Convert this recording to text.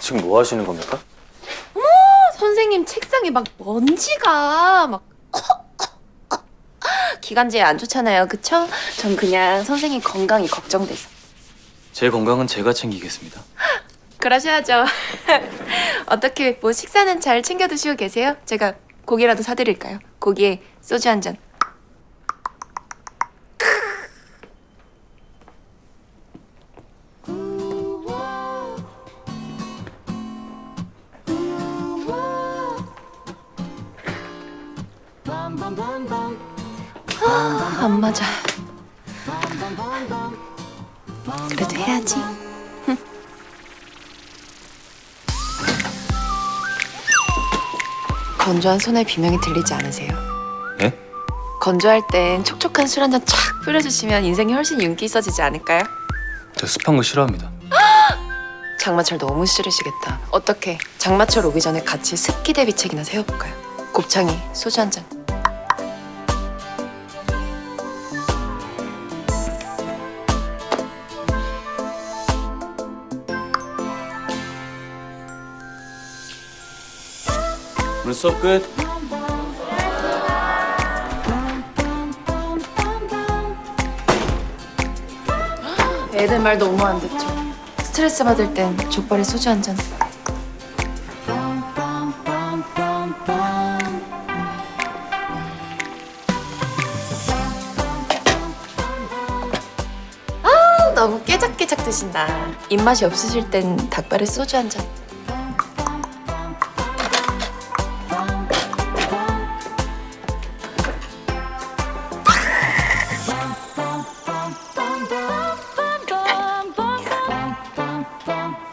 지금 뭐 하시는 겁니까? 선생님 책상에 막 먼지가 막 기관지에 안 좋잖아요, 그쵸? 전 그냥 선생님 건강이 걱정돼서. 제 건강은 제가 챙기겠습니다. 그러셔야죠. 어떻게 뭐 식사는 잘 챙겨 드시고 계세요? 제가 고기라도 사드릴까요? 고기에 소주 한 잔. 아, 안 맞아. 그래도 해야지. 건조한 손에 비명이 들리지 않으세요? 예? 건조할 땐 촉촉한 술 한잔쫙 뿌려주시면 인생이 훨씬 윤기 있어지지 않을까요? 저 습한 거 싫어합니다. 장마철 너무 싫으시겠다. 어떻게 장마철 오기 전에 같이 습기 대비책이나 세워볼까요? 곱창이 소주 한 잔. 눈썹 끝. 애들 말 너무 안 듣죠. 스트레스 받을 땐 족발에 소주 한 잔. 아, 너무 깨작깨작 드신다. 입맛이 없으실 땐 닭발에 소주 한 잔. from